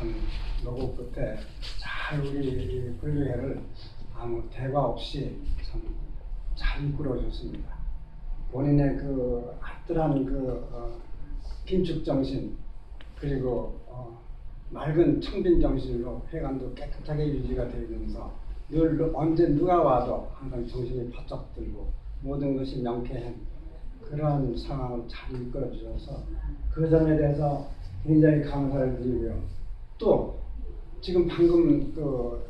참 노고 끝에 잘 우리 불교회를 아무 대과 없이 참 잘 이끌어줬습니다. 본인의 그 아뜰한 그 어, 긴축 정신 그리고 어, 맑은 청빈 정신으로 회관도 깨끗하게 유지가 되면서 늘 언제 누가 와도 항상 정신이 바짝 들고 모든 것이 명쾌한 그런 상황을 잘 이끌어 주셔서 그 점에 대해서 굉장히 감사를 드리고요. 또 지금 방금 그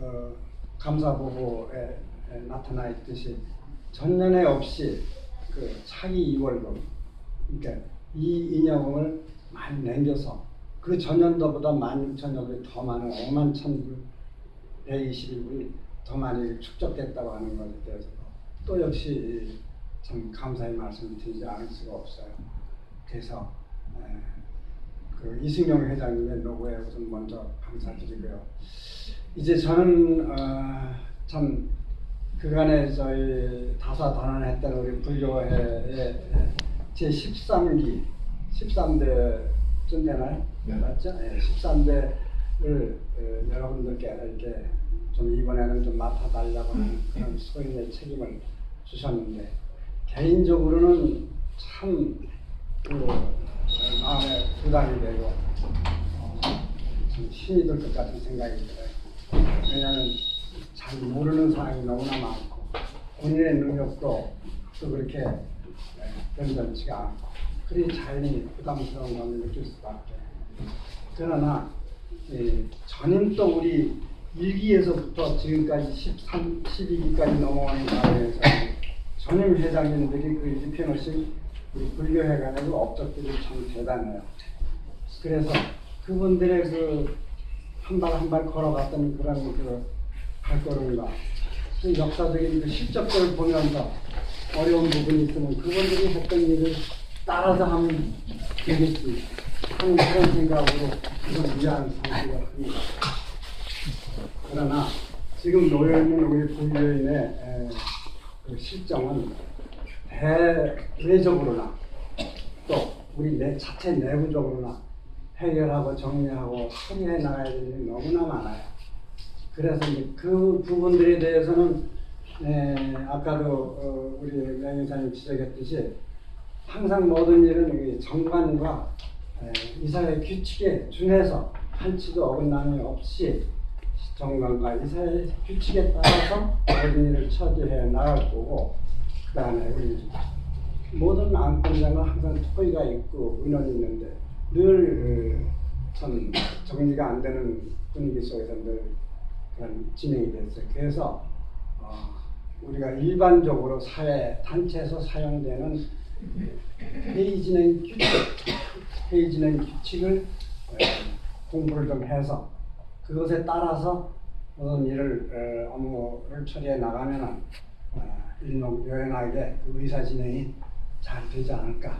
어, 감사 보고에 에 나타나 있듯이 전년에 없이 그 차기 2월금 그러니까 이 인여금을 많이 남겨서 그 전년도보다 16,000여불이 더 많은 5만 1,000불 121불이 더 많이 축적됐다고 하는 것에 대해서 또 역시 참 감사의 말씀을 드리지 않을 수가 없어요. 그래서 에, 그 이승용 회장님의 노고에 우선 먼저 감사드리고요. 이제 저는 어, 참 그간에 저희 다사다난했던 우리 불교회의 제 13기 13대쯤 되나요? 네. 맞죠? 예, 13대를 여러분들께 이렇게 좀 이번에는 좀 맡아달라고 하는 그런 소인의 책임을 주셨는데 개인적으로는 참 그, 마음에 부담이 되고 어, 참 힘이 들 것 같은 생각이 들어요. 왜냐하면 잘 모르는 사람이 너무나 많고 본인의 능력도 또 그렇게 예, 변변치가 않고 그리 자연히 부담스러운 감을 느낄 수밖에. 그러나 이 전임 또 우리 1기에서부터 지금까지 13, 12기까지 넘어오는 과정에서 전임 회장님들이 그 입혀놓으신 우리 불교회관의 그 업적들이 참 대단해요. 그래서 그분들의 그 한 발 한 발 걸어갔던 그런 그 발걸음과 그 역사적인 그 실적들을 보면서 어려운 부분이 있으면 그분들이 했던 일을 따라서 하면 되겠지 하는 그런 생각으로 그런 위안 상태가 큽니다. 그러나 지금 놓여있는 우리 불교인의 에, 그 실정은 대외적으로나 또 우리 내 자체 내부적으로나 해결하고 정리하고 처리해 나가야 될 일이 너무나 많아요. 그래서 그 부분들에 대해서는 에, 아까도 어, 우리 명의사님 지적했듯이 항상 모든 일은 이 정관과 에, 이사의 규칙에 준해서 한치도 어긋남이 없이 정관과 이사의 규칙에 따라서 모든 일을 처리해 나갈 거고 그 다음에 우리 모든 안건장은 항상 토의가 있고 의논이 있는데 늘참 정리가 안 되는 분위기 속에서 늘 그런 진행이 됐어요. 그래서 어, 우리가 일반적으로 사회 단체에서 사용되는 회의 진행 규칙, 회의 진행 규칙을 에, 공부를 좀 해서 그것에 따라서 어떤 일을 에, 업무를 처리해 나가면은 어, 일목요연하게 그 의사 진행이 잘 되지 않을까.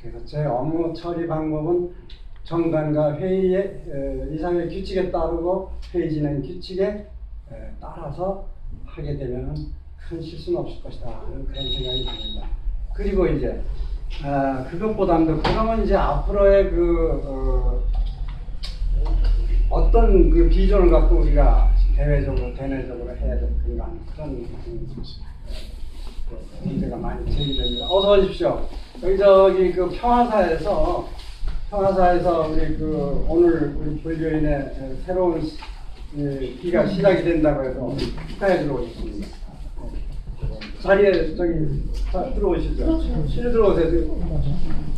그래서 제 업무 처리 방법은 정관과 회의의 에, 이상의 규칙에 따르고 회의 진행 규칙에 에, 따라서 하게 되면 큰 실수는 없을 것이다 그런 생각이 듭니다. 그리고 이제 아, 그것보다도 그러면 이제 앞으로의 그 어, 어떤 그 비전을 갖고 우리가 대외적으로 대내적으로 해야 될 그런 음, 어, 문제가 많이 제기됩니다. 어서 오십시오. 여기 저기 그 평화사에서 평화사에서 우리 그 오늘 우리 불교인의 새로운 시- 이 기가 시작이 된다고 해서 축하해 주러 오셨습니다. 자리에 저기 자, 들어오시죠. 실로 들어오세요.